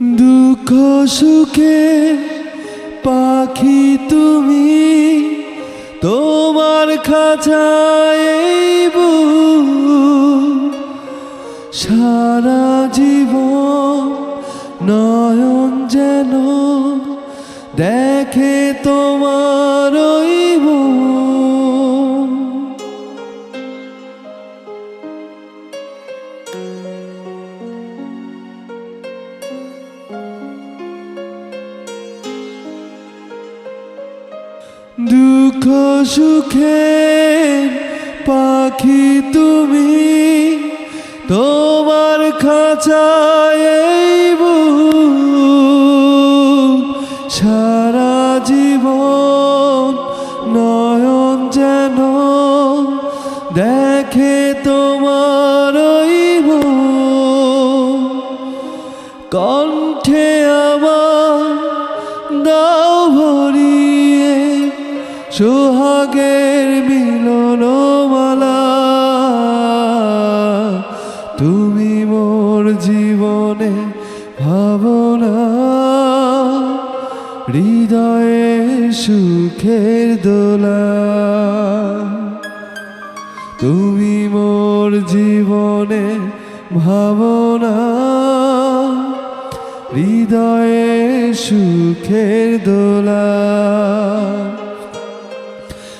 দুঃখ সুখে পাখি তুমি তোমার খাঁচায় সারা জীবন নয়ন যেন দেখে তোমার ওই দুঃখ সুখে পাখি তুমি, তোমার খাঁচায় সারা জীবন নয়ন যেন দেখে তোমার কণ্ঠে আমার দাও সোহাগের মিলন মালা তুমি মোর জীবনে ভাবনা, হৃদয়ে সুখের দোলা। তুমি মোর জীবনে ভাবনা, হৃদয়ে সুখের দোলা।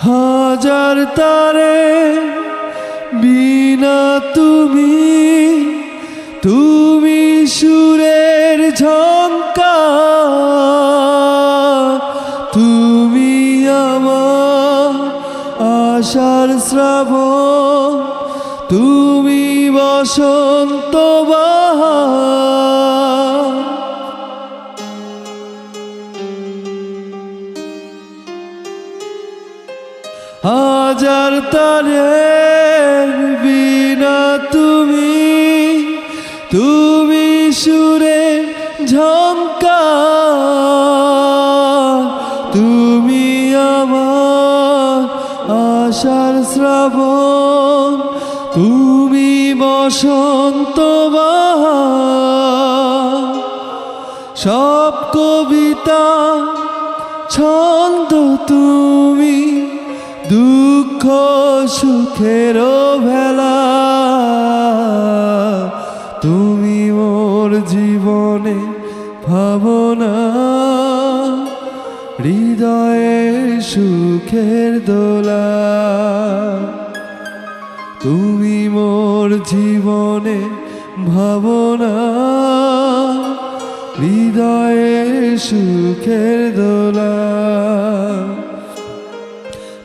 হাজার তারে বিনা তুমি তুমি সুরের ঝঙ্কা তুমি আমার আশার শ্রাবণ তুমি বসন্ত বাহার হাজার তারের বিনা তুমি তুমি সুরে ঝঙ্কা তুমি আমার আশার শ্রাবণ, তুমি বসন্ত সব কবিতা ছন্দ তুমি দুঃখ সুখের ভেলা। তুমি মোর জীবনে ভাবনা। হৃদয়ে সুখের দোলা। তুমি মোর জীবনে ভাবনা। হৃদয়ে সুখের দোলা।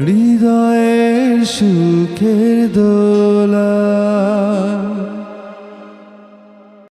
হৃদয়ে সুখের দোলা।